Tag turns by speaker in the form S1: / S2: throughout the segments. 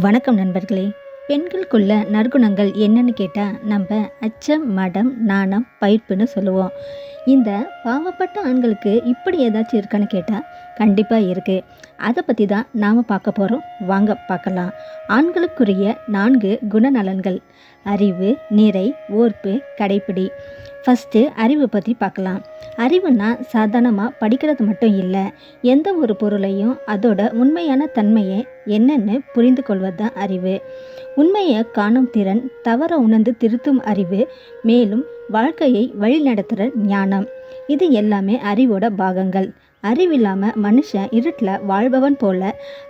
S1: வணக்கம் நண்பர்களே. பெண்களுக்குள்ள நற்குணங்கள் என்னன்னு கேட்டால் நம்ம அச்சம் மடம் நாணம் பயிர்ப்புன்னு சொல்லுவோம். இந்த பாவப்பட்ட ஆண்களுக்கு இப்படி ஏதாச்சும் இருக்கான்னு கேட்டால் கண்டிப்பாக இருக்குது அதை பற்றி தான் நாம் பார்க்க போகிறோம் வாங்க பார்க்கலாம் ஆண்களுக்குரிய நான்கு குணநலன்கள். அறிவு நிறை ஓர்ப்பு கடைப்பிடி. ஃபஸ்ட்டு அறிவை பற்றி பார்க்கலாம் அறிவுனா சாதாரணமாக படிக்கிறது மட்டும் இல்லை. எந்த ஒரு பொருளையும் அதோட உண்மையான தன்மையை என்னென்னு புரிந்து கொள்வது தான் அறிவு. உண்மையை காணும் திறன் தவற உணர்ந்து திருத்தும் அறிவு மேலும் வாழ்க்கையை வழிநடத்துகிற ஞானம். இது எல்லாமே அறிவோட பாகங்கள். அறிவில்லாமல் மனுஷன் இருட்டில் வாழ்பவன் போல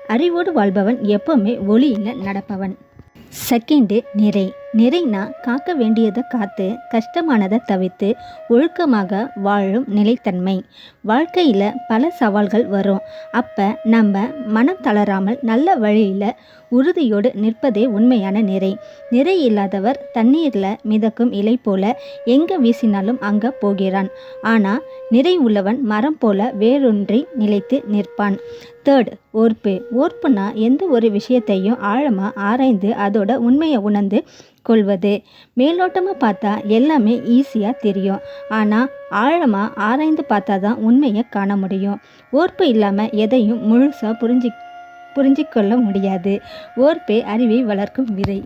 S1: அறிவோடு வாழ்பவன் எப்பவுமே ஒளியில் நடப்பவன். செகண்டு நிறை. நிறைனா காக்க வேண்டியதை காத்து கஷ்டமானதை தவிர்த்து ஒழுக்கமாக வாழும் நிலைத்தன்மை. வாழ்க்கையில் பல சவால்கள் வரும். அப்போ நம்ம மனம் தளராமல் நல்ல வழியில் உறுதியோடு நிற்பதே உண்மையான நிறை. நிறை இல்லாதவர் தண்ணீரில் மிதக்கும் இலை போல எங்கே வீசினாலும் அங்கே போகிறான். ஆனால் நிறை உள்ளவன் மரம் போல வேறொன்றி நிலைத்து நிற்பான். தேர்ட் ஓர்ப்பு. ஓர்ப்புனா எந்த ஒரு விஷயத்தையும் ஆழமாக ஆராய்ந்து அதோட உண்மையை உணர்ந்து கொள்வது. மேலோட்டமாக பார்த்தா எல்லாமே ஈஸியாக தெரியும். ஆனால் ஆழமாக ஆராய்ந்து பார்த்தா தான் உண்மையை காண முடியும். ஓர்ப்பு இல்லாமல் எதையும் முழுசாக புரிஞ்சு புரிஞ்சிக்கொள்ள முடியாது. ஓர்ப்பே அறிவை வளர்க்கும் விதை.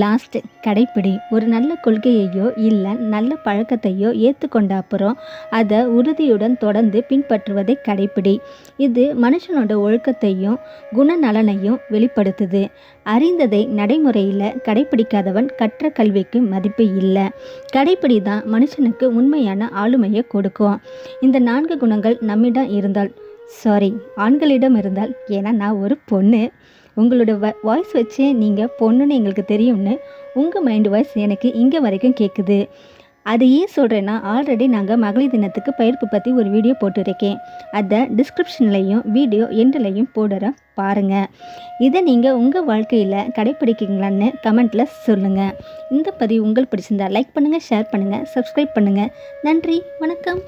S1: லாஸ்ட்டு கடைப்பிடி. ஒரு நல்ல கொள்கையையோ இல்லை நல்ல பழக்கத்தையோ ஏற்றுக்கொண்ட அப்புறம் அதை உறுதியுடன் தொடர்ந்து பின்பற்றுவதை கடைப்பிடி. இது மனுஷனோட ஒழுக்கத்தையும் குணநலனையும் வெளிப்படுத்துது. அறிந்ததை நடைமுறையில் கடைப்பிடிக்காதவன் கற்ற கல்விக்கு மதிப்பு இல்லை. கடைப்பிடி தான் மனுஷனுக்கு உண்மையான ஆளுமையை கொடுக்கும். இந்த நான்கு குணங்கள் நம்மிடம் இருந்தால் சாரி ஆண்களிடம் இருந்தால் ஏன்னா நான் ஒரு பொண்ணு. உங்களோட வ வாய்ஸ் வச்சு நீங்கள் பொண்ணுன்னு எங்களுக்கு தெரியும்னு உங்கள் மைண்ட் வாய்ஸ் எனக்கு இங்கே வரைக்கும் கேட்குது அது ஏன் சொல்கிறேன்னா ஆல்ரெடி நாங்கள் மகளிர் தினத்துக்கு பயிர்ப்பு பற்றி ஒரு வீடியோ போட்டிருக்கேன். அதை டிஸ்கிரிப்ஷன்லையும் வீடியோ எண்ட்லையும் போடுற பாருங்கள் இதை நீங்கள் உங்கள் வாழ்க்கையில் கடைப்பிடிக்கிங்களான்னு கமெண்ட்டில் சொல்லுங்கள் இந்த பதிவு உங்களுக்கு பிடிச்சிருந்தா லைக் பண்ணுங்கள் ஷேர் பண்ணுங்கள் சப்ஸ்கிரைப் பண்ணுங்கள் நன்றி வணக்கம்.